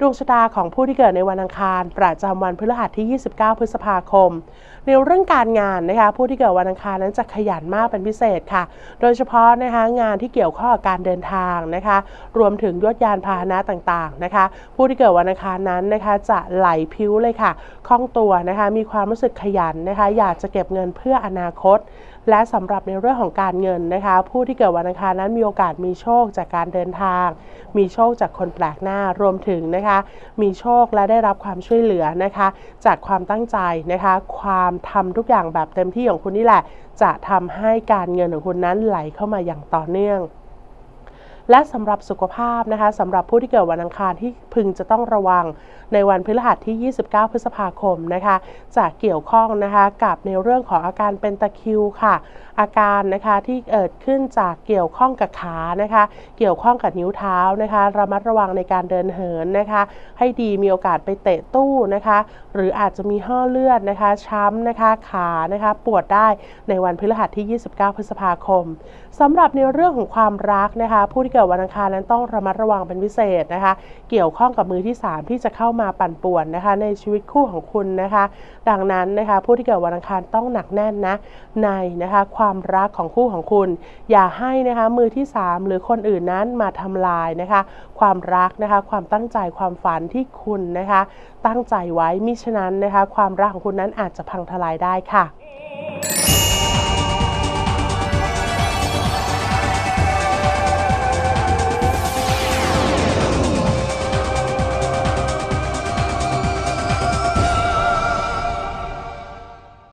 ดวงชะตาของผู้ที่เกิดในวันอังคาร ประจำวันพฤหัสที่ 29 พฤษภาคม ในเรื่องการงานนะคะ ผู้ที่เกิดวันอังคารนั้นจะขยันมากเป็นพิเศษค่ะ โดยเฉพาะนะคะงานที่เกี่ยวข้องกับการเดินทางนะคะ รวมถึงยวดยานพาหนะต่างๆนะคะ ผู้ที่เกิดวันอังคารนั้นนะคะจะไหลพิ้วเลยค่ะคล่องตัวนะคะ มีความรู้สึกขยันนะคะ อยากจะเก็บเงินเพื่ออนาคต และสำหรับในเรื่องของการเงินนะคะ ผู้ที่เกิดวันอังคารนั้นมีโอกาสมีโชคจากการเดินทาง มีโชคจากคนแปลกหน้ารวมถึงนะคะ มีโชคและได้รับความช่วยเหลือนะคะ จากความตั้งใจนะคะ ความทำทุกอย่างแบบเต็มที่ของคุณนี่แหละ จะทำให้การเงินของคุณนั้นไหลเข้ามาอย่างต่อเนื่อง และสำหรับสุขภาพนะคะสำหรับผู้ที่เกิดวันอังคารที่พึงจะต้องระวังในวันพฤหัสที่ 29 พฤษภาคมนะคะจะเกี่ยวข้องนะคะกับในเรื่องของอาการเป็นตะคิวค่ะ อาการนะคะที่เกิดขึ้นจากเกี่ยวข้องกับขานะคะ เกี่ยวข้องกับนิ้วเท้านะคะระมัดระวังในการเดินเหินนะคะ ให้ดีมีโอกาสไปเตะตู้นะคะ หรืออาจจะมีห่อเลือดนะคะช้ำนะคะขานะคะปวดได้ในวันพฤหัสที่ 29 พฤษภาคมสำหรับในเรื่องของความรักนะคะ ผู้ที่เกิดวันอังคารนั้นต้องระมัดระวังเป็นพิเศษนะคะ เกี่ยวข้องกับมือที่ 3 ที่จะเข้ามาปั่นป่วนนะคะ ในชีวิตคู่ของคุณนะคะ ดังนั้นนะคะผู้ที่เกิดวันอังคารต้องหนักแน่นนะในนะคะความรักของคู่ของคุณ อย่าให้นะคะมือที่ 3 หรือคนอื่นนั้นมาทำลายนะคะ ความรักนะคะความตั้งใจความฝันที่คุณนะคะ ตั้งใจไว้มิฉะนั้นนะคะ ความรักของคุณนั้นอาจจะพังทลายได้ค่ะ